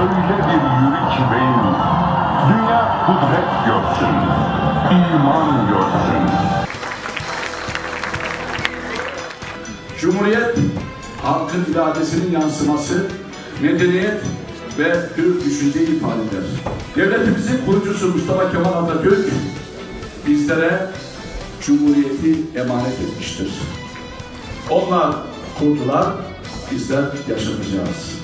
öyle bir yürü ki beyim. Dünya kudret görsün, iman görsün. Cumhuriyet, halkın iradesinin yansıması, medeniyet ve hür düşünceyi ifade eder. Devletimizin kurucusu Mustafa Kemal Atatürk bizlere Cumhuriyeti emanet etmiştir. Onlar kurdular, bizler yaşatacağız.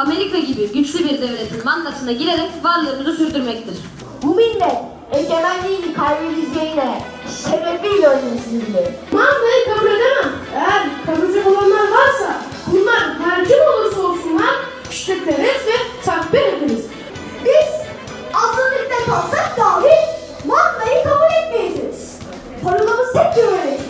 Amerika gibi güçlü bir devletin mandasına girerek varlığımızı sürdürmektir. Bu millet egemenliğini kaybedeceğine sebebiyle ölmesizdir. Mandayı kabul edemem. Eğer kabulcü olanlar varsa bunlar her kim olursa olsunlar şiddetleriz ve takbir ederiz. Biz aslında dikkat olsak dahi mandayı kabul etmeyeceğiz. Parolamız tek bir öğretim.